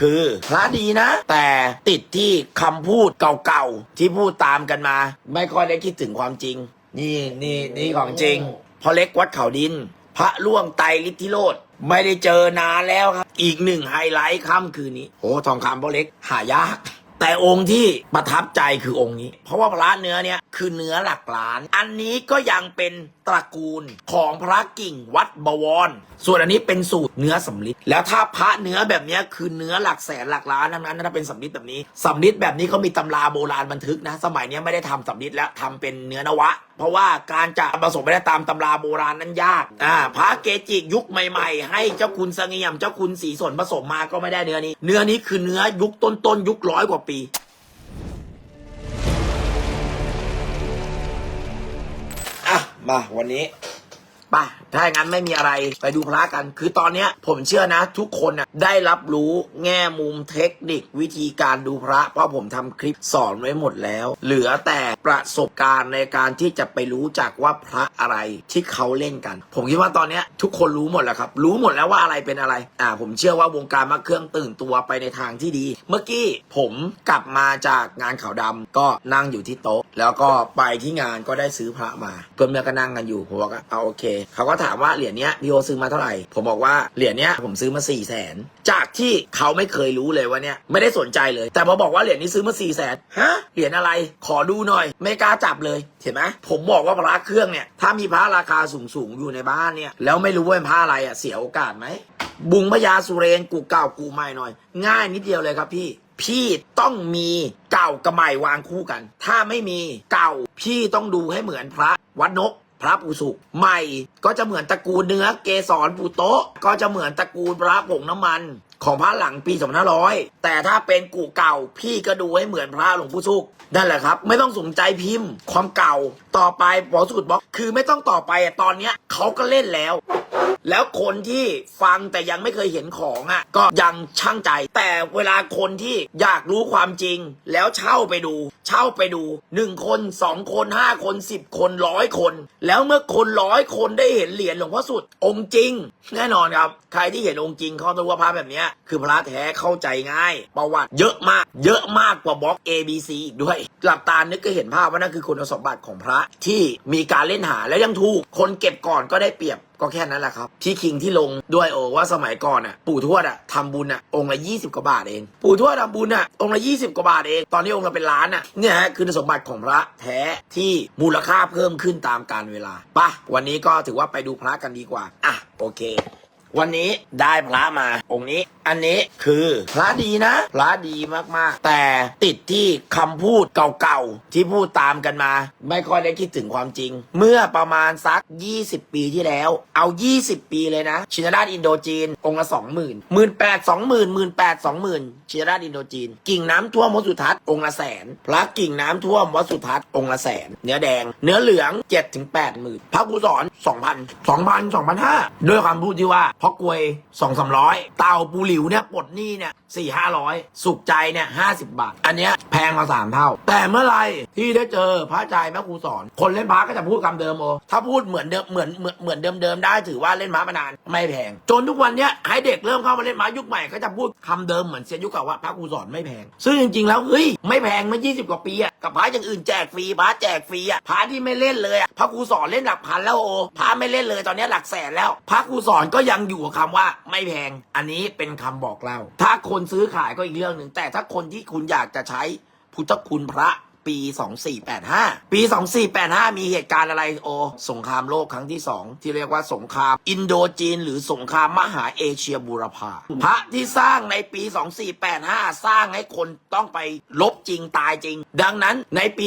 คือพระดีนะ แต่ติดที่คำพูดเก่าๆ ที่พูดตามกันมา ไม่ค่อยได้คิดถึงความจริง นี่นี่นี่ของจริงพอเล็กวัดเขาดิน พระล่วงไตรลิทธิโรดไม่ได้เจอนานแล้วครับ อีกหนึ่งไฮไลท์ค่ำคืนนี้โอ้ทองคำพ่อเล็กหายาก แต่องค์ที่ประทับใจคือองค์นี้ เพราะว่าพระเนื้อเนี่ยคือเนื้อหลักล้าน อันนี้ก็ยังเป็นตระกูลของพระกิ่งวัดบวร ส่วนอันนี้เป็นสูตรเนื้อสำลิดแล้วถ้าพระเนื้อแบบนี้คือเนื้อหลักแสนหลักล้านทั้งนั้นถ้าเป็นสำลิดแบบนี้สำลิดแบบนี้เขามีตำราโบราณบันทึกนะ สมัยนี้ไม่ได้ทำสำลิดแล้วทำเป็นเนื้อนวะ เพราะว่าการจะผสมไปได้ตามตำราโบราณนั้นยากอ่าพระเกจิยุคใหม่ ๆ ให้เจ้าคุณเสงี่ยมเจ้าคุณสีสนผสมมาก็ไม่ได้เนื้อนี้ เนื้อนี้คือเนื้อยุคต้นๆยุคร้อยกว่าปี อะ มาวันนี้ ไปถ้าอย่างนั้นไม่มีอะไรไปดูพระกัน คือตอนนี้ผมเชื่อนะ ทุกคนน่ะได้รับรู้แง่มุมเทคนิควิธีการดูพระ เพราะผมทำคลิปสอนไว้หมดแล้ว เหลือแต่ประสบการณ์ในการที่จะไปรู้จักว่าพระอะไรที่เขาเล่นกัน ผมคิดว่าตอนนี้ทุกคนรู้หมดแล้วครับ รู้หมดแล้วว่าอะไรเป็นอะไร อ่า ผมเชื่อว่าวงการมาเครื่องตื่นตัวไปในทางที่ดี เมื่อกี้ผมกลับมาจากงานขาวดำก็นั่งอยู่ที่โต๊ะ แล้วก็ไปที่งานก็ได้ซื้อพระมา เพื่อนเมื่อก็นั่งกันอยู่ผมกว่าเอาโอเคเขาก็ถามว่าเหรียญเนี้ยพี่โอซื้อมาเท่าไหร่ ผมบอกว่าเหรียญเนี้ยผมซื้อมา4ี่แสนจากที่เขาไม่เคยรู้เลยว่าเนี่ยไม่ได้สนใจเลย แต่พอบอกว่าเหรียญนี้ซื้อมา4ี่แสนฮะเหรียญอะไร ขอดูหน่อย ไม่กล้าจับเลยเห็นไหมผมบอกว่าพระเครื่องเนี่ยถ้ามีพระราคาสูงๆอยู่ในบ้านเนี่ยแล้วไม่รู้ว่าเป็นพระอะไรอะเสียโอกาสไหมบุงพญาสุเรนกูเก่ากูใหม่หน่อย ง่ายนิดเดียวเลยครับพี่พี่ต้องมีเก่ากับใหม่วางคู่กัน ถ้าไม่มีเก่าพี่ต้องดูให้เหมือนพระวัดนก พระปูสุกใหม่ก็จะเหมือนตระกูลเนื้อเกสรปูโตะก็จะเหมือนตระกูลพระผงน้ำมันของพระหลังปีสองพันร้อยแต่ถ้าเป็นกูเก่าพี่ก็ดูให้เหมือนพระหลวงปู่สุกนั่นแหละครับ ไม่ต้องสนใจพิมพ์ ความเก่าต่อไปหมอสุดบอกคือไม่ต้องต่อไปอะตอนเนี้ยเขาก็เล่นแล้ว แล้วคนที่ฟังแต่ยังไม่เคยเห็นของอะ ก็ยังช่างใจ แต่เวลาคนที่อยากรู้ความจริง แล้วเช่าไปดู เช่าไปดูหนึ่งคนสองคนห้าคนสิบคนร้อยคน แล้วเมื่อคนร้อยคนได้เห็นเหรียญหลวงพ่อสุด องค์จริง แน่นอนครับใครที่เห็นองค์จริงเขาต้องรู้ว่าพระแบบนี้คือพระแท้เข้าใจง่าย ประวัติเยอะมาก เยอะมากกว่าบล็อก A B C อีกด้วย หลับตานึกก็เห็นภาพว่านั่นคือคุณสมบัติของพระที่มีการเล่นหาแล้วยังถูกคนเก็บก่อนก็ได้เปรียบ ก็แค่นั้นแหละครับพี่คิงที่ลงด้วยโอว่าสมัยก่อนอะปู่ทวดอะทำบุญอะองค์ละยี่สิบกว่าบาทเอง ปู่ทวดทำบุญอะองค์ละยี่สิบกว่าบาทเอง ตอนนี้องค์ละเป็นล้านอะเนี่ยฮะคือสมบัติของพระแท้ที่มูลค่าเพิ่มขึ้นตามกาลเวลาปะวันนี้ก็ถือว่าไปดูพระกันดีกว่าอะโอเค วันนี้ได้พระมาองค์นี้ อันนี้คือพระดีนะพระดีมากๆ แต่ติดที่คำพูดเก่าๆ ที่พูดตามกันมา ไม่ค่อยได้คิดถึงความจริง เมื่อประมาณสัก 20 ปีที่แล้ว เอา 20 ปีเลยนะ ชินราชอินโดจีน องค์ละสองหมื่นหมื่นแปดสองหมื่นหมื่นแปดสองหมื่นชินราชอินโดจีน กิ่งน้ำท่วมวัดสุทัศน์องค์ละแสนพระกิ่งน้ำท่วมวัดสุทัศน์องค์ละแสน เนื้อแดง เนื้อเหลือง7จ็ดถึงแปดหมื่นพระกุศรสองพันสองพันสองพันห้าด้วยคำพูดที่ว่าพระกวยสองสามร้อยเต่าปูหลิวเนี่ยปลดหนี้เนี่ยสี่ห้าร้อยสุขใจเนี่ยห้าสิบบาท อันเนี้ยแพงมาสามเท่า แต่เมื่อไรที่ได้เจอพระอาจารย์แม่ครูสอน คนเล่นพระก็จะพูดคำเดิมโอถ้าพูดเหมือนเดิมเหมือนเหมือนเหมือนเดิมๆได้ถือว่าเล่นพระมานานไม่แพง จนทุกวันเนี้ยให้เด็กเริ่มเข้ามาเล่นพระยุคใหม่ก็จะพูดคำเดิมเหมือนเซียนยุคเก่าว่าพระครูสอนไม่แพง ซึ่งจริงๆแล้วเฮ้ยไม่แพงเมื่อ20กว่าปีอะกับพระอย่างอื่นแจกฟรีพระแจกฟรีอะพระที่ไม่เล่นเลยอะพระครูสอนเล่นหลักพันแล้วโอพระไม่เล่นเลยตอนนี้หลักแสนแล้ว พระครูสอนก็ยังอยู่กับคำว่าไม่แพง อันนี้เป็นคำบอกเล่า ถ้าคนซื้อขายก็อีกเรื่องหนึ่งแต่ถ้าคนที่คุณอยากจะใช้พุทธคุณพระ ปี 2485 ปี 2485 มีเหตุการณ์อะไรโอ สงครามโลกครั้งที่ 2 ที่เรียกว่าสงครามอินโดจีน หรือสงครามมหาเอเชียบูรพาพระที่สร้างในปี 2485 สร้างให้คนต้องไปลบจริงตายจริง ดังนั้นในปี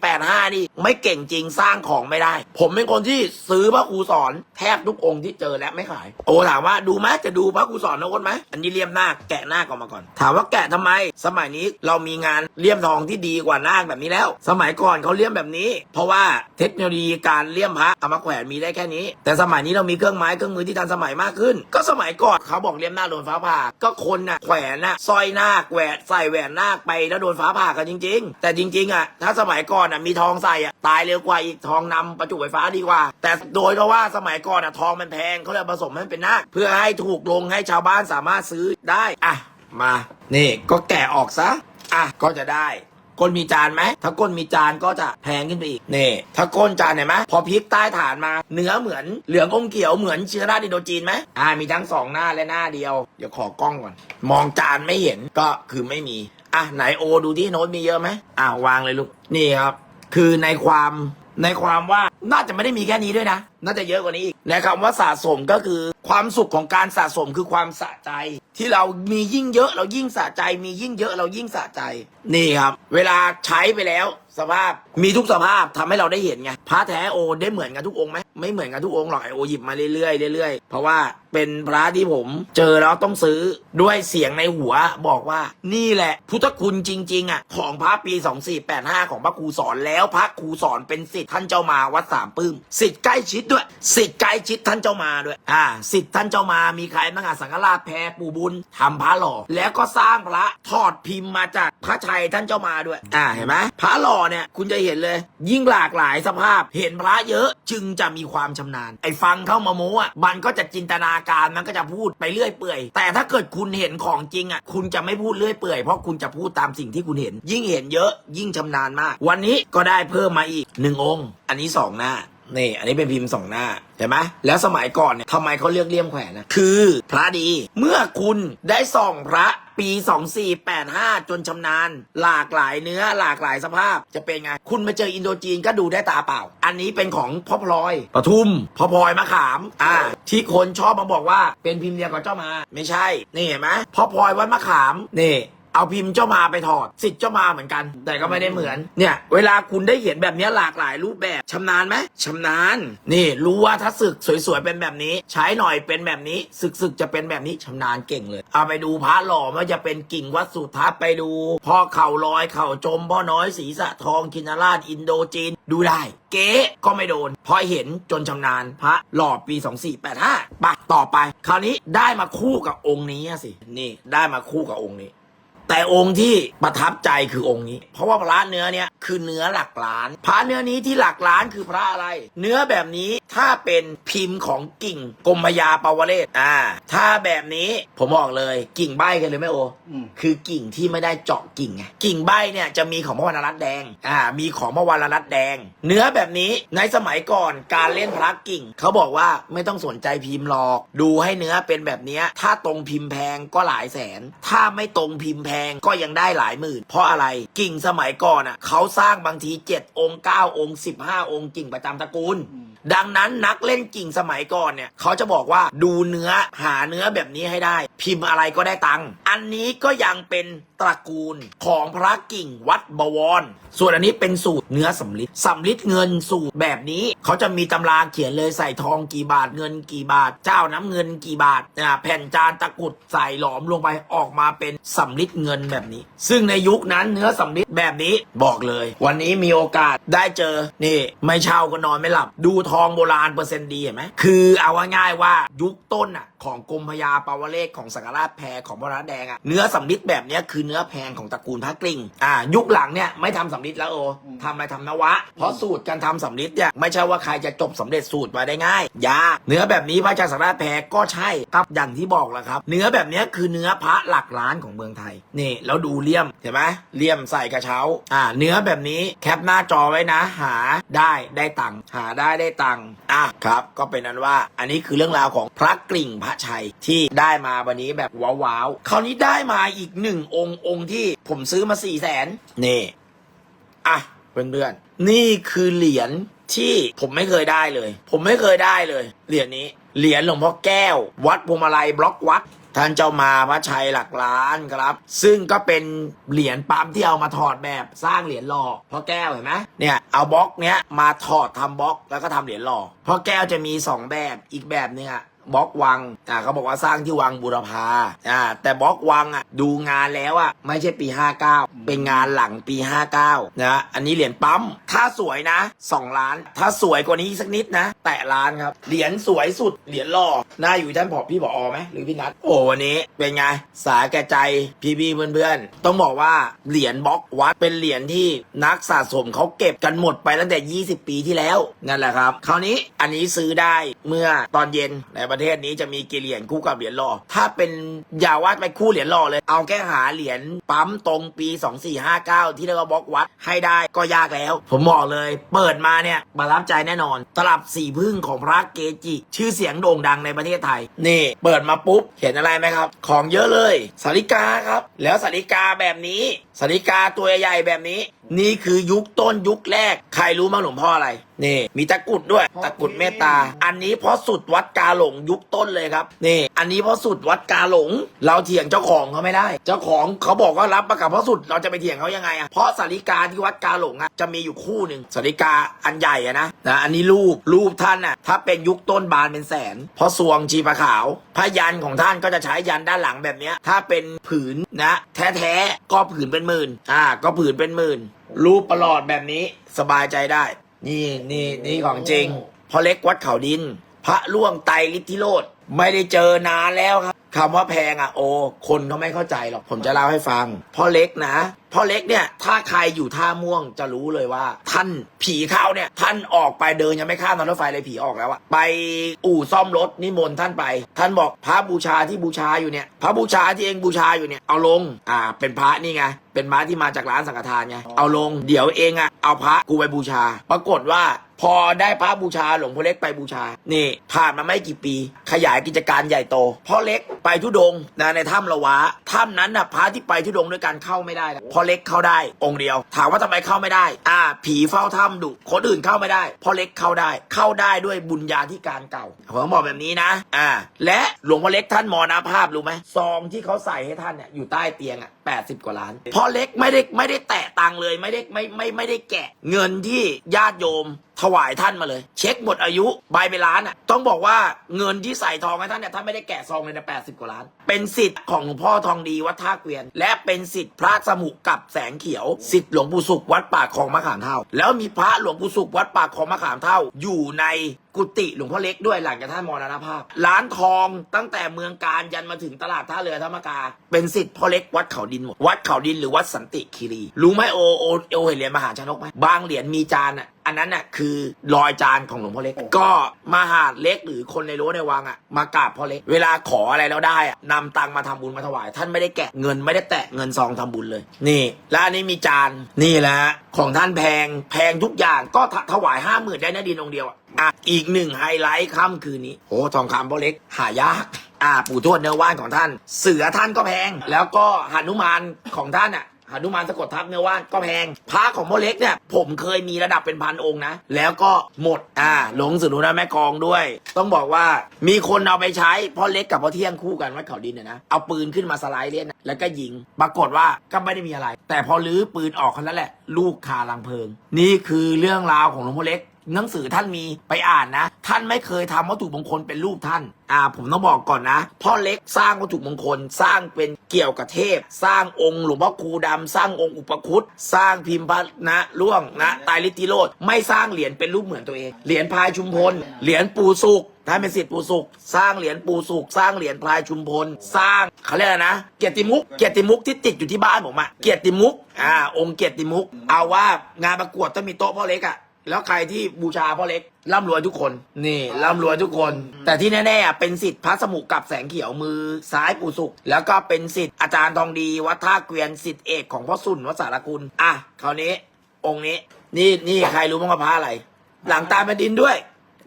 2485 นี่ไม่เก่งจริงสร้างของไม่ได้ ผมเป็นคนที่ซื้อพระครูสอนแทบทุกองค์ที่เจอและไม่ขาย โอถามว่าดูไหมจะดูพระครูสอนนะคนไหมอันนี้เลี่ยมหน้าแกะหน้าคออกมาก่อน ถามว่าแกะทำไม สมัยนี้เรามีงานเลี่ยมทองที่ดีกว่านาคแบบนี้แล้ว สมัยก่อนเขาเลี่ยมแบบนี้ เพราะว่าเทคโนโลยีการเลี่ยมพระเอามาแขวนมีได้แค่นี้ แต่สมัยนี้เรามีเครื่องไม้เครื่องมือที่ทันสมัยมากขึ้น ก็สมัยก่อนเขาบอกเลี่ยมหน้าโดนฟ้าผ่า ก็คนน่ะแขวนน่ะสร้อยหน้าแหวนใส่แหวนหน้าไปแล้วโดนฟ้าผ่ากันจริง ๆ แต่จริงๆอะถ้าสมัยก่อนอะมีทองใส่อะตายเร็วกว่าอีกทองนำประจุไฟฟ้าดีกว่า แต่โดยเพราะว่าสมัยก่อนอะทองมันแพงเขาเลยผสมให้มันเป็นนาคเพื่อให้ถูกลงให้ชาวบ้านสามารถซื้อได้อะมา นี่ก็แกะออกซะ อะ ก็จะได้ ก้นมีจานไหม ถ้าก้นมีจานก็จะแพงขึ้นไปอีก นี่ ถ้าก้นจานเห็นไหมพอพลิกใต้ฐานมา เนื้อเหมือนเหลืองอมเขียวเหมือนเชื้อราดิโดจีนไหมอ่ามีทั้งสองหน้าและหน้าเดียว เดี๋ยวขอกล้องก่อน มองจานไม่เห็นก็คือไม่มี อะไหนโอดูที่โน้ตมีเยอะไหมอ่าวางเลยลูก นี่ครับ คือในความในความว่า น่าจะไม่ได้มีแค่นี้ด้วยนะ น่าจะเยอะกว่านี้อีกในคำว่าสะสมก็คือความสุขของการสะสมคือความสะใจ ที่เรามียิ่งเยอะเรายิ่งสะใจ มียิ่งเยอะเรายิ่งสะใจ นี่ครับ เวลาใช้ไปแล้ว สภาพมีทุกสภาพทำให้เราได้เห็นไงพระแท้โอได้เหมือนกันทุกองค์ไหมไม่เหมือนกันทุกองค์หรอกไอโอหยิบมาเรื่อยๆเรื่อยๆเพราะว่าเป็นพระที่ผมเจอแล้วต้องซื้อด้วยเสียงในหัวบอกว่านี่แหละ พุทธคุณจริง ๆ อะ ของพระปี 2485 ของพระครูสอนแล้วพระครูสอนเป็นสิทธิ์ท่านเจ้ามาวัดสามปื้มสิทธิ์ใกล้ชิดด้วยสิทธิ์ใกล้ชิดท่านเจ้ามาด้วยอ่าสิทธิ์ท่านเจ้ามามีใครบ้างอะสังฆราชแพรปู่บุญทำพระหล่อ แล้วก็สร้างพระทอดพิมพ์มาจากพระชัยท่านเจ้ามาด้วยอ่าเห็นไหมพระหล่อเนี่ยคุณจะเห็นเลย ยิ่งหลากหลายสภาพ เห็นพระเยอะจึงจะมีความชำนาญไอ้ฟังเข้ามาโม้อะมันก็จะจินตนาการมันก็จะพูดไปเรื่อยเปื่อย แต่ถ้าเกิดคุณเห็นของจริงอะคุณจะไม่พูดเรื่อยเปื่อยเพราะคุณจะพูดตามสิ่งที่คุณเห็น ยิ่งเห็นเยอะยิ่งชำนาญมาก วันนี้ก็ได้เพิ่มมาอีกหนึ่งองค์ อันนี้สองหน้านี่อันนี้เป็นพิมพ์สองหน้าเห็นไหมแล้วสมัยก่อนเนี่ยทำไมเขาเลือกเลี่ยมแขวนนะคือพระดี เมื่อคุณได้ส่องพระ ปี 2485 จนชำนาญ หลากหลายเนื้อหลากหลายสภาพจะเป็นไง คุณมาเจออินโดจีนก็ดูได้ตาเปล่า อันนี้เป็นของพ่อพลอยปทุมพ่อพลอยมะขาม อ่า ที่คนชอบมาบอกว่าเป็นพิมพ์เดียวกับเจ้ามา ไม่ใช่ นี่เห็นไหมพ่อพลอยวัดมะขามนี่ เอาพิมพ์เจ้ามาไปถอดสิทธิ์เจ้ามาเหมือนกัน แต่ก็ไม่ได้เหมือนเนี่ยเวลาคุณได้เห็นแบบนี้หลากหลายรูปแบบชำนาญไหมชำนาญ นี่รู้ว่าถ้าศึกสวยๆเป็นแบบนี้ ใช้หน่อยเป็นแบบนี้ศึกศึกๆจะเป็นแบบนี้ชำนาญเก่งเลย เอาไปดูพระหล่อม่ว่าจะเป็นกิ่งวัดสุทัศน์ไปดูพ่อเข่าลอยเข่าจมพ่อน้อยศีรษะทองกินาราชอินโดจีนดูได้ เก๊ก็ไม่โดนพราะเห็นจนชำนาญพระหล่อปี 2485ปะต่อไป คราวนี้ได้มาคู่กับองค์นี้สิ นี่ได้มาคู่กับองค์นี้ แต่องค์ที่ประทับใจคือองค์นี้ เพราะว่าพระเนื้อเนี้ยคือเนื้อหลักล้าน พระเนื้อนี้ที่หลักล้านคือพระอะไร เนื้อแบบนี้ถ้าเป็นพิมพ์ของกิ่งกรมพยาปาวเรศอ่า ถ้าแบบนี้ผมบอกเลยกิ่งใบกันเลยไหมโออืมคือกิ่งที่ไม่ได้เจาะกิ่งไงกิ่งใบเนี่ยจะมีของพระวรรณรัตน์แดงอ่ามีของพระวรรณรัตน์แดง เนื้อแบบนี้ในสมัยก่อนการเล่นพระกิ่ง เขาบอกว่าไม่ต้องสนใจพิมพ์หรอก ดูให้เนื้อเป็นแบบเนี้ยถ้าตรงพิมพ์แพงก็หลายแสน ถ้าไม่ตรงพิมพ์แพงก็ยังได้หลายหมื่น เพราะอะไรกิ่งสมัยก่อนอะเขาสร้างบางที7องค์9องค์15องค์กิ่งประจำตระกูล ดังนั้นนักเล่นกิ่งสมัยก่อนเนี่ยเขาจะบอกว่าดูเนื้อหาเนื้อแบบนี้ให้ได้ พิมพ์อะไรก็ได้ตังค์อั นนี้ก็ยังเป็นตระกูลของพระกิ่งวัดบวร ส่วนอันนี้เป็นสูตรเนื้อสำลิดสำลิดเงินสูตรแบบนี้ เขาจะมีตำราเขียนเลยใส่ทองกี่บาทเงินกี่บาท เจ้าน้ำเงินกี่บาทแผ่นจานตะกุดใส่หลอมลงไปออกมาเป็นสำลิดเงินแบบนี้ ซึ่งในยุคนั้นเนื้อสำลิดแบบนี้บอกเลย วันนี้มีโอกาสได้เจอนี่ไม่เช่าก็นอนไม่หลับ ดูทองโบราณเปอร์เซ็นต์ดีเห็นไหมคือเอาง่ายๆว่ายุคต้นอะของกรมพยาปาวเลขของสังฆราชแพรของพระแดงอะเนื้อสำลิดแบบเนี้ยคือเนื้อแพงของตระกูลพระกลิ่งอ่ายุคหลังเนี่ยไม่ทำสำลิดแล้วโอทำอะไรทำนวะ เพราะสูตรการทำสำลิดเนี่ยไม่ใช่ว่าใครจะจบสำเร็จสูตรมาได้ง่ายยากเนื้อแบบนี้พระอาจารย์สังฆราชแพรก็ใช่ครับอย่างที่บอกแหละครับ เนื้อแบบเนี้ยคือเนื้อพระหลักล้านของเมืองไทยนี่แล้วดูเลี่ยมเห็นไหมเลี่ยมใส่กระเช้าอ่าเนื้อแบบนี้แคปหน้าจอไว้นะ หาได้ได้ตังค์หาได้ได้ตังค์อะครับ ก็เป็นนั้นว่าอันนี้คือเรื่องราวของพระกลิ่งพระชัยที่ได้มาวันนี้แบบว้าวๆคราวนี้ได้มาอีกหนึ่งองค์องค์ที่ผมซื้อมาสี่แสนนี่อะเพื่อนๆนี่คือเหรียญที่ผมไม่เคยได้เลย ผมไม่เคยได้เลย เหรียญนี้ เหรียญหลวงพ่อแก้ว วัดพวงมาลัยบล็อกวัด ท่านเจ้ามาพระชัยหลักล้านครับ ซึ่งก็เป็นเหรียญปั๊มที่เอามาถอดแบบสร้างเหรียญหล่อพ่อแก้วเห็นไหมเนี่ยเอาบล็อกเนี้ยมาถอดทำบล็อกแล้วก็ทำเหรียญหล่อพ่อแก้วจะมีสองแบบอีกแบบเนี้ย บล็อกวังอ่าเขาบอกว่าสร้างที่วังบุรพาอ่าแต่บล็อกวังอะดูงานแล้วอะไม่ใช่ปี 59 เป็นงานหลังปี 59นะอันนี้เหรียญปั๊มถ้าสวยนะ 2 ล้าน ถ้าสวยกว่านี้สักนิดนะ แตะล้านครับเหรียญสวยสุดเหรียญหล่อน่าอยู่ท่านผอพี่ผอไหมหรือพี่นัทโอ้วันนี้เป็นไงสาแก่ใจพี่พี่เพื่อนๆต้องบอกว่าเหรียญบล็อกวัดเป็นเหรียญที่นักสะสมเขาเก็บกันหมดไปตั้งแต่ 20 ปีที่แล้วนั่นแหละครับ คราวนี้อันนี้ซื้อได้เมื่อตอนเย็นไหนมาประเทศนี้จะมีกี่เหรียญคู่กับเหรียญหล่อถ้าเป็นอย่าว่าไปคู่เหรียญหล่อเลย เอาแค่หาเหรียญปั๊มตรงปี 2459 ที่เรียกว่าบล็อกวัดให้ได้ก็ยากแล้ว ผมบอกเลย เปิดมาเนี่ยประทับใจแน่นอน ตลับสีพึ่งของพระเกจิ ชื่อเสียงโด่งดังในประเทศไทย นี่ เปิดมาปุ๊บเห็นอะไรไหมครับ ของเยอะเลยสาริกาครับ แล้วสาริกาแบบนี้สาริกาตัวใหญ่แบบนี้ นี่คือยุคต้นยุคแรก ใครรู้มั้งหลวงพ่ออะไร นี่ มีตะกรุดด้วย ตะกรุดเมตตา อันนี้เพราะสุดวัดกาหลงยุคต้นเลยครับ นี่ อันนี้เพราะสุดวัดกาหลง เราเถียงเจ้าของเขาไม่ได้ เจ้าของเขาบอกว่ารับประกับเพราะสุดเราจะไปเถียงเขายังไงอะเพราะสาริกาที่วัดกาหลงอะจะมีอยู่คู่หนึ่งสาริกาอันใหญ่อะนะนะ อันนี้รูปรูปท่านอะถ้าเป็นยุคต้นบานเป็นแสนเพราะสวงชีปะขาว พยันของท่านก็จะใช้ยันด้านหลังแบบนี้ถ้าเป็นผืนนะ แท้ๆก็ผืนเป็นหมื่นอ่า ก็ผืนเป็นหมื่นรูปประหลอดแบบนี้สบายใจได้ นี่นี่นี่ของจริงพอเล็กวัดเขาดิน พระล่วงไตลิทธิโรดไม่ได้เจอนานแล้วครับ คำว่าแพงอะโอ คนเขาไม่เข้าใจหรอก ผมจะเล่าให้ฟัง พ่อเล็กนะ พ่อเล็กเนี่ย ถ้าใครอยู่ท่าม่วงจะรู้เลยว่า ท่านผีเข้าเนี่ย ท่านออกไปเดินยังไม่ข้ามทางรถไฟเลยผีออกแล้วอะไปอู่ซ่อมรถนิมนต์ท่านไป ท่านบอกพระบูชาที่บูชาอยู่เนี่ย พระบูชาที่เองบูชาอยู่เนี่ย เอาลง อ่า เป็นพระนี่ไง เป็นพระที่มาจากร้านสังฆทานไง เอาลง เดี๋ยวเองอะเอาพระกูไปบูชา ปรากฏว่า พอได้พระบูชาหลวงพ่อเล็กไปบูชา นี่ผ่านมาไม่กี่ปี ขยายกิจการใหญ่โตพ่อเล็กไปทุดงนะในถ้ำละวะถ้ำนั้นน่ะพระที่ไปทุดงด้วยกันเข้าไม่ได้นะพ่อเล็กเข้าได้ องค์เดียว ถามว่าทำไมเข้าไม่ได้ อ่า ผีเฝ้าถ้ำดุคนอื่นเข้าไม่ได้พ่อเล็กเข้าได้ เข้าได้ด้วยบุญญาธิการเก่าผมบอกแบบนี้นะ อ่า และหลวงพ่อเล็กท่านมรณภาพรู้ไหมซองที่เขาใส่ให้ท่านเนี่ยอยู่ใต้เตียงอะ แปดสิบกว่าล้านพ่อเล็กไม่ได้ไม่ได้แตะตังเลยไม่ได้ไม่ไม่ไม่ได้แกะ เงินที่ญาติโยมถวายท่านมาเลย เช็คหมดอายุใบไปล้านอะต้องบอกว่าเงินที่ใส่ทองให้ท่านเนี่ยท่านไม่ได้แกะซองเลยนะแปดสิบกว่าล้าน เป็นสิทธิ์ของหลวงพ่อทองดีวัดท่าเกวียน และเป็นสิทธิ์พระสมุกับแสงเขียว สิทธิ์หลวงปู่สุขวัดป่าคลองมะขามเท่า แล้วมีพระหลวงปู่สุขวัดป่าคลองมะขามเท่าอยู่ใน กุฏิหลวงพ่อเล็กด้วยหลังจากท่านมรณภาพ ร้านทองตั้งแต่เมืองการยันมาถึงตลาดท่าเรือธรรมกา เป็นสิทธิ์พ่อเล็กวัดเขาดินหมดวัดเขาดินหรือวัดสันติคีรีรู้ไหมโอโอโอเห็นเหรียญมหาชนกไหมบางเหรียญมีจานอะอันนั้นน่ะคือรอยจานของหลวงพ่อเล็ก ก็มหาดเล็กหรือคนในรั้วในวังอะมากราบพ่อเล็ก เวลาขออะไรแล้วได้อะนำตังค์มาทำบุญมาถวาย ท่านไม่ได้แกะเงินไม่ได้แตะเงินซองทำบุญเลย นี่ แล้วอันนี้มีจานนี่แหละฮะของท่านแพงแพงทุกอย่างก็ถถวายห้าหมื่นได้นะดินองค์เดียวอะ อะอีกหนึ่งไฮไลท์ค่ำคืนนี้โอ้ทองคำพ่อเล็ก หายาก อ่าปู่ทวดเนื้อว่านของท่าน เสือท่านก็แพง แล้วก็หนุมานของท่านอะหนุมานสะกดทับเนื้อว่านก็แพงพระของพ่อเล็กเนี่ย ผมเคยมีระดับเป็นพันองค์นะ แล้วก็หมดอ่าหลงสุนุนะแม่กองด้วย ต้องบอกว่ามีคนเอาไปใช้พ่อเล็กกับพ่อเที่ยงคู่กันวัดเขาดินเนี่ยนะ เอาปืนขึ้นมาสไลด์เล่นนะแล้วก็ยิง ปรากฏว่าก็ไม่ได้มีอะไร แต่พอลื้อปืนออกคนนั้นแหละ ลูกคาลังเพลิง นี่คือเรื่องราวของหลวงพ่อเล็ก หนังสือท่านมีไปอ่านนะ ท่านไม่เคยทำวัตถุมงคลเป็นรูปท่านอ่าผมต้องบอกก่อนนะ พ่อเล็กสร้างวัตถุมงคลสร้างเป็นเกี่ยวกับเทพ สร้างองค์หลวงพ่อครูดำสร้างองค์อุปคุตสร้างพิมพ์พระนะล่วงนะตายลิติโรดไม่สร้างเหรียญเป็นรูปเหมือนตัวเอง เหรียญพายชุมพล เหรียญปูสุกท่านเป็นสิทธิ์ปูสุกสร้างเหรียญปูสุกสร้างเหรียญพลายชุมพล สร้างเขาเรียกอะไรนะ เกียรติมุก เกียรติมุกที่ติดอยู่ที่บ้านผมอะเกียรติมุกอ่าองค์เกียรติมุก เอาว่างานประกวดต้องมีโต๊ะพ่อเล็กอะ แล้วใครที่บูชาพ่อเล็กร่ำรวยทุกคนนี่ร่ำรวยทุกคน แต่ที่แน่ๆอะเป็นสิทธิ์พระสมุกับแสงเขียวมือซ้ายปู่สุขแล้วก็เป็นสิทธิ์อาจารย์ทองดีวัดท่าเกวียนสิทธิ์เอกของพ่อสุนวัดสารกุลอะคราวนี้ องค์นี้ นี่นี่ใครรู้บ้งว่าพระอะไร หลังตาแผ่นดินด้วย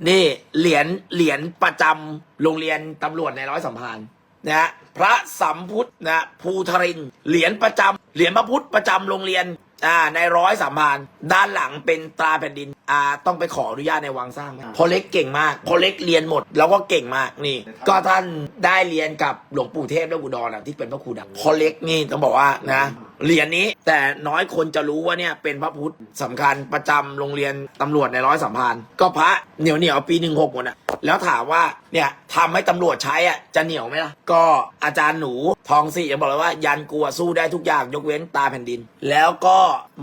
นี่เหรียญเหรียญประจำโรงเรียนตำรวจในร้อยสัมพันธ์ นะพระสัมพุทธนะภูทรินเหรียญประจำเหรียญพระพุทธประจำโรงเรียนอ่าในร้อยสัมพันด้านหลังเป็นตราแผ่นดินอ่าต้องไปขออนุญาตในวังสร้างพอเล็กเก่งมากพอเล็กเรียนหมด แล้วก็เก่งมากนี่ ก็ท่านได้เรียนกับหลวงปู่เทพและอุดรนะที่เป็นพระครูดังพอเล็กนี่ต้องบอกว่านะเหรียญนี้แต่น้อยคนจะรู้ว่าเนี่ยเป็นพระพุทธสำคัญประจำโรงเรียนตำรวจในร้อยสัมพันธ์ก็พระเหนียวเหนียวปีหนึ่งหกหมดอะแล้วถามว่า เนี่ยทำให้ตำรวจใช้อะจะเหนียวไหมล่ะ ก็อาจารย์หนูทองสี่ยังบอกเลยว่า ยันกลัวสู้ได้ทุกอย่างยกเว้นตาแผ่นดิน แล้วก็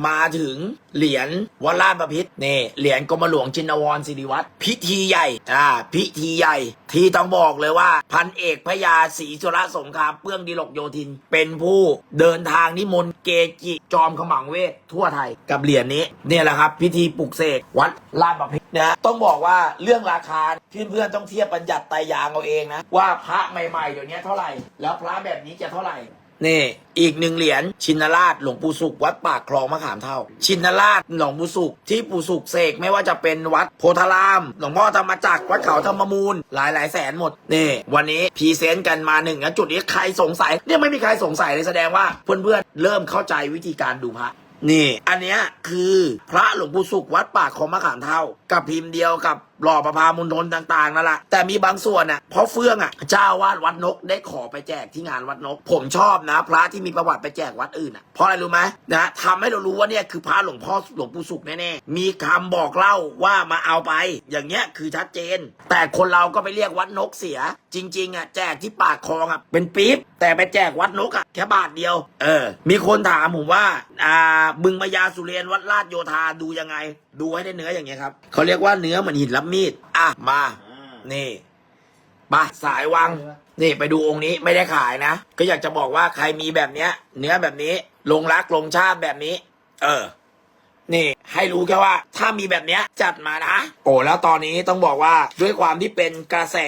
มาถึงเหรียญวัดลาดประพิษนี่เหรียญกรมหลวงจินวรศิริวัตรพิธีใหญ่อ่าพิธีใหญ่ ที่ต้องบอกเลยว่า พันเอกพระยาศรีสุรสงครามเปื้องดิลกโยธิน เป็นผู้เดินทางนิมนต์เกจิจอมขมังเวททั่วไทยกับเหรียญนี้เนี่ยแหละครับ พิธีปลุกเสกวัดลาดประพิษนะต้องบอกว่าเรื่องราคาเพื่อนๆต้องเทียบบัญญัติไตยางเอาเองนะ ว่าพระใหม่ๆเดี๋ยวนี้เท่าไหร่ แล้วพระแบบนี้จะเท่าไหร่ นี่ อีกหนึ่งเหรียญชินราชหลวงปู่สุขวัดปากคลองมะขามเท่า ชินราชหลวงปู่สุขที่ปู่สุขเสกไม่ว่าจะเป็นวัดโพธาราม หลวงพ่อธรรมจักรวัดเขาธรรมมูล หลายหลายแสนหมดนี่วันนี้พรีเซนต์กันมาหนึ่งนะจุดนี้ใครสงสัยเนี่ยไม่มีใครสงสัยเลยแสดงว่าเพื่อนๆเริ่มเข้าใจวิธีการดูพระนี่ อันเนี้ยคือพระหลวงปู่สุขวัดปากคลองมะขามเท่า กับพิมพ์เดียวกับหล่อประพามณฑลต่างๆนั่นแหละแต่มีบางส่วนอะเพราะเฟื่องอะเจ้าวาดวัดนกได้ขอไปแจกที่งานวัดนก ผมชอบนะ พระที่มีประวัติไปแจกวัดอื่นอะเพราะอะไรรู้ไหมนะทำให้เรารู้ว่าเนี่ยคือพระหลวงพ่อหลวงปู่สุขแน่ๆมีคำบอกเล่าว่ามาเอาไป อย่างเงี้ยคือชัดเจน แต่คนเราก็ไปเรียกวัดนกเสีย จริง ๆอะแจกที่ปากคลองอะเป็นปี๊บแต่ไปแจกวัดนกอะแค่บาทเดียว เออ มีคนถามผมว่าอ่าบึงมายาสุเรนวัดลาดโยธาดูยังไง ดูให้ได้เนื้ออย่างเงี้ยครับเขาเรียกว่าเนื้อเหมือนหินรับมีด อะมา นี่ไปสายวัง นี่ไปดูองค์นี้ไม่ได้ขายนะ ก็อยากจะบอกว่าใครมีแบบเนี้ย เนื้อแบบนี้ ลงรักลงชาติแบบนี้ เออ นี่ให้รู้แค่ว่าถ้ามีแบบเนี้ยจัดมานะ โอ้แล้วตอนนี้ต้องบอกว่าด้วยความที่เป็นกระแส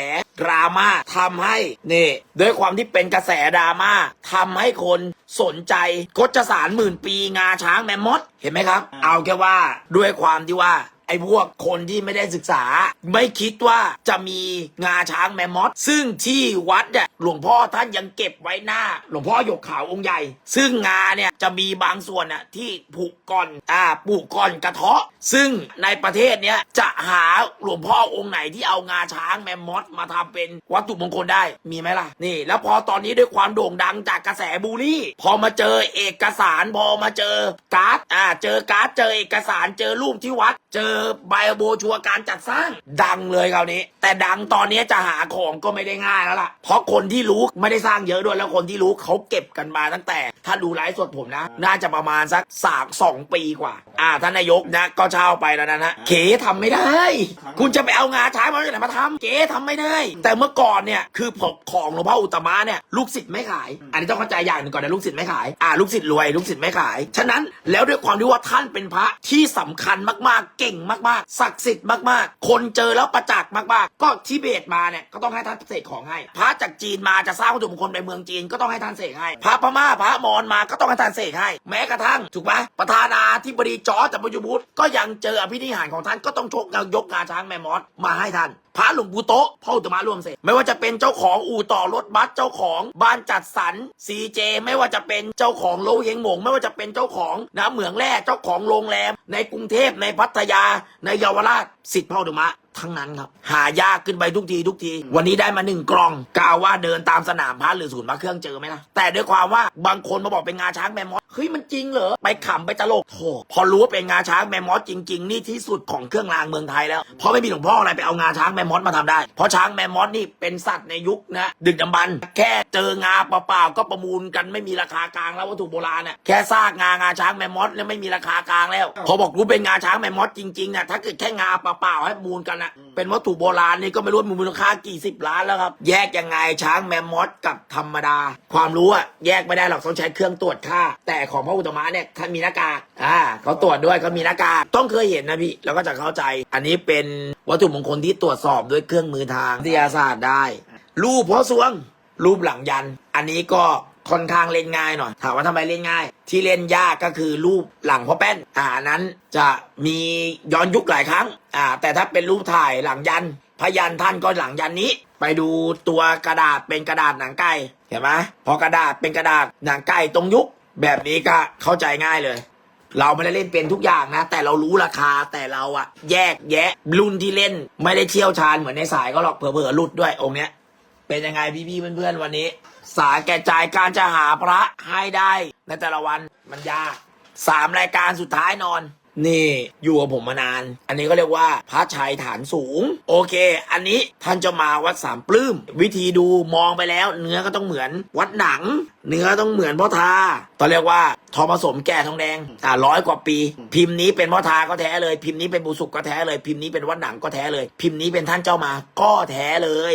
ดราม่าทำให้นี่ด้วยความที่เป็นกระแสดราม่าทำให้คนสนใจกฎสารหมื่นปีงาช้างแมมมดเห็นไหมครับ เอาแค่ว่าด้วยความที่ว่า ไอ้พวกคนที่ไม่ได้ศึกษา ไม่คิดว่าจะมีงาช้างแมมมอสซึ่งที่วัดเนี่ยหลวงพ่อท่านยังเก็บไว้หน้า หลวงพ่อหยกขาวองค์ใหญ่ ซึ่งงาเนี่ยจะมีบางส่วนน่ะที่ผูกก่อนอ่าปลูกก่อนกระเทาะ ซึ่งในประเทศเนี้ยจะหาหลวงพ่อองค์ไหนที่เอางาช้างแมมมอสมาทำเป็นวัตถุมงคลได้มีไหมล่ะนี่ แล้วพอตอนนี้ด้วยความโด่งดังจากกระแสบูลลี่ พอมาเจอเอกสารพอมาเจอการ์ดอ่าเจอการ์ดเจอเอกสารเจอรูปที่วัดเจอใบโบชัวร์การจัดสร้าง ดังเลยคราวนี้ แต่ดังตอนนี้จะหาของก็ไม่ได้ง่ายแล้วล่ะ เพราะคนที่รู้ไม่ได้สร้างเยอะด้วยแล้วคนที่รู้เขาเก็บกันมาตั้งแต่ ถ้าดูไลฟ์สดผมนะ น่าจะประมาณสักสามสองปีกว่า อ่าท่านนายกนะก็เช่าไปแล้วนะฮะเก๋ทำไม่ได้ คุณจะไปเอางาช้างมาจากไหนมาทำเก๋ทำไม่ได้ แต่เมื่อก่อนเนี่ยคือผมของหลวงพ่ออุตมะเนี่ยลูกศิษย์ไม่ขาย อันนี้ต้องเข้าใจอย่างหนึ่งก่อนนะลูกศิษย์ไม่ขายอ่าลูกศิษย์รวยลูกศิษย์ไม่ขาย ฉะนั้นแล้วด้วยความที่ว่าท่านเป็นพระที่สำคัญมากๆเก่งมากๆศักดิ์สิทธิ์มากๆ คนเจอแล้วประจักษ์มากๆ ก็ทิเบตมาเนี่ยก็ต้องให้ท่านเสกของให้ พระจากจีนมาจะสร้างวัตถุมงคลไปเมืองจีนก็ต้องให้ท่านเสกให้ พระพม่าพระมอญมาก็ต้องให้ท่านเสกให้ แม้กระทั่งถูกไหมประธานาธิบดีจอร์จจับยุบุตรก็ยังเจออภินิหารของท่านก็ต้องชกยกงาช้างแมมมอสมาให้ท่านพระหลวงปู่โตะพ่ออุตมะร่วมเสร็จไม่ว่าจะเป็นเจ้าของอู่ต่อรถบัสเจ้าของบ้านจัดสรรซีเจไม่ว่าจะเป็นเจ้าของโลเฮงหมงไม่ว่าจะเป็นเจ้าของน้ำเหมืองแร่เจ้าของโรงแรม ในกรุงเทพในพัทยาในเยาวราชสิทธิ์พ่ออุตมะทั้งนั้นครับ หายากขึ้นไปทุกทีทุกที วันนี้ได้มาหนึ่งกล่องกล่าวว่าเดินตามสนามพระหรือศูนย์พระเครื่องเจอไหมล่ะแต่ด้วยความว่าบางคนมาบอกเป็นงาช้างแมมมอสเฮ้ยมันจริงเหรอไปขำไปตลกโถพอรู้ว่าเป็นงาช้างแมมมอสจริง ๆ นี่ที่สุดของเครื่องรางเมืองไทยแล้วเพราะไม่มีหลวงพ่ออะไรไปเอางาช้างแมมมอสมาทำได้ เพราะช้างแมมมอสนี่เป็นสัตว์ในยุคนะดึกดำบรรพ์แค่เจองาเปล่าๆก็ประมูลกันไม่มีราคากลางแล้ววัตถุโบราณเนี่ยแค่ซากงางาช้างแมมมอสเนี่ยไม่มีราคากลางแล้วพอบอกรู้เป็นงาช้างแมมมอสจริงๆนี่ยถ้าเกิดแค่งาเปล่าๆให้มูลกันนะเป็นวัตถุโบราณนี่ก็ไม่รู้มีมูลค่ากี่สิบล้านแล้วครับ แยกยังไงช้างแมมมอสกับธรรมดา ความรู้อะแยกไม่ได้หรอกต้องใช้เครื่องตรวจค่า แต่ของพระอุตตมะเนี่ยท่านมีหน้ากากอ่าเขาตรวจด้วยเขามีหน้ากากต้องเคยเห็นนะพี่เราก็จะเข้าใจ อันนี้เป็นวัตถุมงคลที่ตรวจสอบด้วยเครื่องมือทางวิทยาศาสตร์ได้รูปพ่อสวงรูปหลังยัน อันนี้ก็ ค่อนข้างเล่นง่ายหน่อย ถามว่าทำไมเล่นง่าย ที่เล่นยากก็คือรูปหลังพ่อแป้น อ่านั้นจะมีย้อนยุคหลายครั้ง อ่า แต่ถ้าเป็นรูปถ่ายหลังยัน พยันท่านก็หลังยันนี้ ไปดูตัวกระดาษเป็นกระดาษหนังไก่เห็นไหมพอกระดาษเป็นกระดาษหนังไก่ตรงยุค แบบนี้ก็เข้าใจง่ายเลยเราไม่ได้เล่นเป็นทุกอย่างนะ แต่เรารู้ราคาแต่เราอะแยกแยะรุ่นที่เล่น ไม่ได้เที่ยวชาญเหมือนในสายก็หรอกเผลอๆหลุดด้วยองค์เนี้ย เป็นยังไงพี่ๆเพื่อนๆวันนี้ สาแก่ใจการจะหาพระให้ได้ในแต่ละวันมันยากสามรายการสุดท้ายนอน นี่อยู่กับผมมานาน อันนี้ก็เรียกว่าพระชัยฐานสูง โอเค อันนี้ท่านจะมาวัดสามปลื้ม วิธีดูมองไปแล้ว เนื้อก็ต้องเหมือน วัดหนัง เนื้อต้องเหมือนพ่อทาตอนเรียกว่าทองผสมแก่ทองแดง อ่าร้อยกว่าปี พิมพ์นี้เป็นพ่อทาก็แท้เลย พิมพ์นี้เป็นบุสุกก็แท้เลย พิมพ์นี้เป็นวัดหนังก็แท้เลย พิมพ์นี้เป็นท่านเจ้ามาก็แท้เลย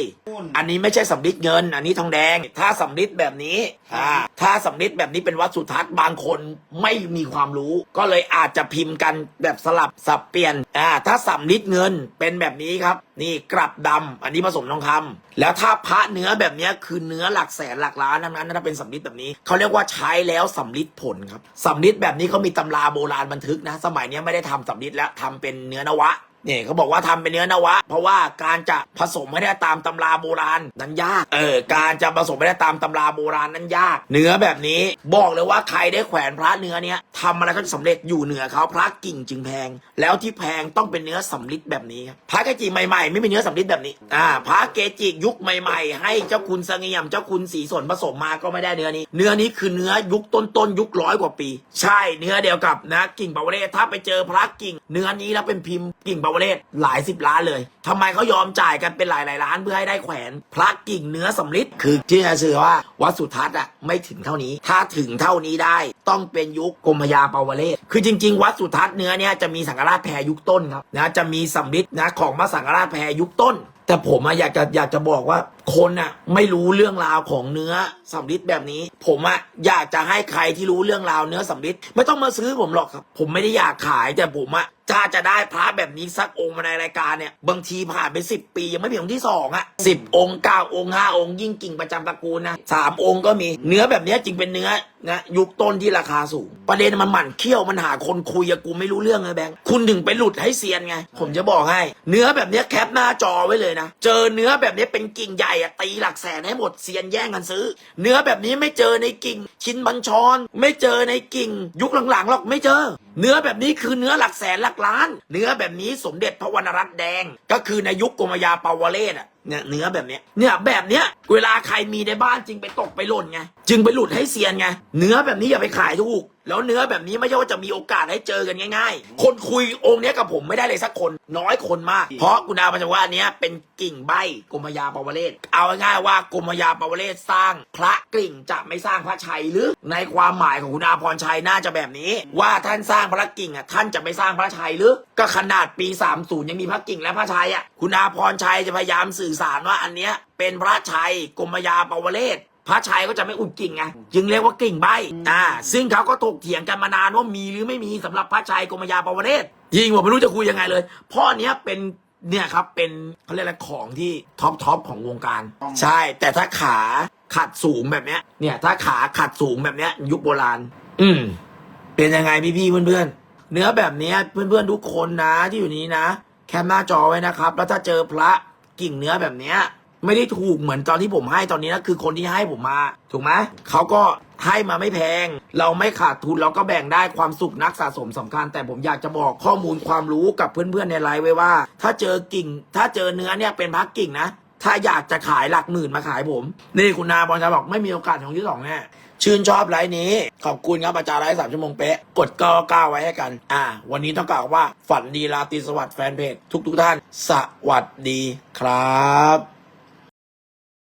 อันนี้ไม่ใช่สำลิดเงิน อันนี้ทองแดง ถ้าสำลิดแบบนี้อ่าถ้าสำลิดแบบนี้เป็นวัดสุทัศน์บางคนไม่มีความรู้ ก็เลยอาจจะพิมพ์กันแบบสลับสับเปลี่ยนอ่าถ้าสำลิดเงินเป็นแบบนี้ครับ นี่กลับดำอันนี้ผสมทองคำแล้วถ้าพระเนื้อแบบนี้คือเนื้อหลักแสนหลักล้านทั้งนั้นถ้าเป็นสำลิดแบบนี้เขาเรียกว่าใช้แล้วสำลิดผลครับสำลิดแบบนี้เขามีตำราโบราณบันทึกนะ สมัยนี้ไม่ได้ทำสำลิดแล้วทำเป็นเนื้อนวะ เนี่ยเขาบอกว่าทำเป็นเนื้อนวะ เพราะว่าการจะผสมไม่ได้ตามตำราโบราณนั้นยาก เออ การจะผสมไม่ได้ตามตำราโบราณนั้นยาก เนื้อแบบนี้บอกเลยว่าใครได้แขวนพระเนื้อเนี้ยทำอะไรก็จะสำเร็จอยู่เหนือเขาพระกิ่งจึงแพง แล้วที่แพงต้องเป็นเนื้อสำลิดแบบนี้พระเกจิใหม่ๆ ไม่มีเนื้อสำลิดแบบนี้อ่าพระเกจิยุคใหม่ ๆ ให้เจ้าคุณสงี่ยมเจ้าคุณสีสนผสมมาก็ไม่ได้เนื้อนี้ เนื้อนี้คือเนื้อยุคต้นๆยุคร้อยกว่าปี ใช่เนื้อเดียวกับนะกิ่งปาวเรศถ้าไปเจอพระกิ่ง เนื้อนี้แล้วเป็นพิมพ์กิ่งปาวเรศหลายสิบล้านเลยทำไมเขายอมจ่ายกันเป็นหลายหลายล้านเพื่อให้ได้แขวนพระกิ่งเนื้อสำลิดคือที่อเชื่อว่าวัดสุทัศน์อะไม่ถึงเท่านี้ ถ้าถึงเท่านี้ได้ต้องเป็นยุคกรมพยาปาวเลศคือจริง ๆ วัดสุทัศน์เนื้อเนี่ยจะมีสังฆราชแพรยุคต้นครับนะจะมีสำลิดนะของมาสังฆราชแพรยุคต้น แต่ผมอะอยากจะอยากจะบอกว่า คนอะไม่รู้เรื่องราวของเนื้อสำลิดแบบนี้ ผมอะอยากจะให้ใครที่รู้เรื่องราวเนื้อสำลิดไม่ต้องมาซื้อผมหรอกครับ ผมไม่ได้อยากขายแต่ผมอะถ้าจะได้พระแบบนี้สักองค์มาในรายการเนี่ย บางทีผ่านไปสิบปียังไม่มีองค์ที่สองอะสิบองค์เก้าองค์ห้าองค์ยิ่งกิ่งประจำตระกูลนะสามองค์ก็มีเนื้อแบบนี้จริงเป็นเนื้อนะยุคต้นที่ราคาสูง ประเด็นมันหมั่นเคี้ยวมันหาคนคุยกูไม่รู้เรื่องเลยแบงค์คุณถึงไปหลุดให้เซียนไง ผมจะบอกให้ เนื้อแบบนี้แคปหน้าจอไว้เลยนะ เจอเนื้อแบบนี้เป็นกิ่งใหญ่อะตีหลักแสนให้หมดเซียนแย่งกันซื้อ เนื้อแบบนี้ไม่เจอในกิ่ง ชินบัญชร ไม่เจอในกิ่ง ยุคหลังๆหรอกไม่เจอ เนื้อแบบนี้คือเนื้อหลักแสนหลักล้าน เนื้อแบบนี้สมเด็จพระวรรณรัตน์แดง ก็คือในยุคกรมยาปาวเรศอะ เนี่ยเนื้อแบบเนี้ยเนี่ยแบบเนี้ยเวลาใครมีในบ้านจึงไปตกไปหล่นไงจึงไปหลุดให้เซียนไงเนื้อแบบนี้อย่าไปขายถูก แล้วเนื้อแบบนี้ไม่ใช่ว่าจะมีโอกาสให้เจอกันง่าย ๆ คนคุยองค์เนี้ยกับผมไม่ได้เลยสักคนน้อยคนมาก เพราะคุณอาปัญจว่าอันเนี้ยเป็นกิ่งใบกรมยาปาวเรศเอาง่ายๆว่ากรมยาปาวเรศสร้างพระกิ่งจะไม่สร้างพระชัยหรือในความหมายของคุณอาพรชัยน่าจะแบบนี้ ว่าท่านสร้างพระกิ่งอะท่านจะไม่สร้างพระชัยหรือก็ขนาดปี 30 ยังมีพระกิ่งและพระชัยอะคุณอาพรชัยจะพยายามสื่อสารว่าอันเนี้ยเป็นพระชัยกรมยาปาวเรศพระชัยก็จะไม่อุดกิ่งไงจึงเรียกว่ากิ่งใบอ่าซึ่งเขาก็ถกเถียงกันมานานว่ามีหรือไม่มีสำหรับพระชัยกรมยาปาวเรศยิงผมไม่รู้จะคุยยังไงเลยเพ่อเนี้ยเป็นเนี่ยครับเป็นเขาเรียกอะไรของที่ท็อปท็อปของวงการ ใช่ แต่ถ้าขาขัดสูงแบบเนี้ย เนี่ยถ้าขาขัดสูงแบบเนี้ย ยุคโบราณ อืม เป็นยังไงพี่พี่ๆเพื่อนๆเนื้อแบบเนี้ยเพื่อนๆทุกคนนะที่อยู่นี้นะ แคปหน้าจอไว้นะครับ แล้วถ้าเจอพระ กิ่งเนื้อแบบเนี้ยไม่ได้ถูกเหมือนตอนที่ผมให้ตอนนี้นะคือคนที่ให้ผมมาถูกไหมเขาก็ให้มาไม่แพง เราไม่ขาดทุนเราก็แบ่งได้ความสุขนักสะสมสำคัญ แต่ผมอยากจะบอกข้อมูลความรู้กับเพื่อนๆในไลฟ์ไว้ว่า ถ้าเจอกิ่ง ถ้าเจอเนื้อเนี่ยเป็นพักกิ่งนะถ้าอยากจะขายหลักหมื่นมาขายผม นี่คุณนาบอลจะบอกไม่มีโอกาสของที่สองแน่ ชื่นชอบไลฟ์นี้ ขอบคุณครับอาจารย์ไลฟ์สามชั่วโมงเป๊ะ กดก้าวก้าไว้ให้กัน อ่า วันนี้ต้องกล่าวว่าฝันดีราตรีสวัสดิ์แฟนเพจทุกทุกท่าน สวัสดีครับ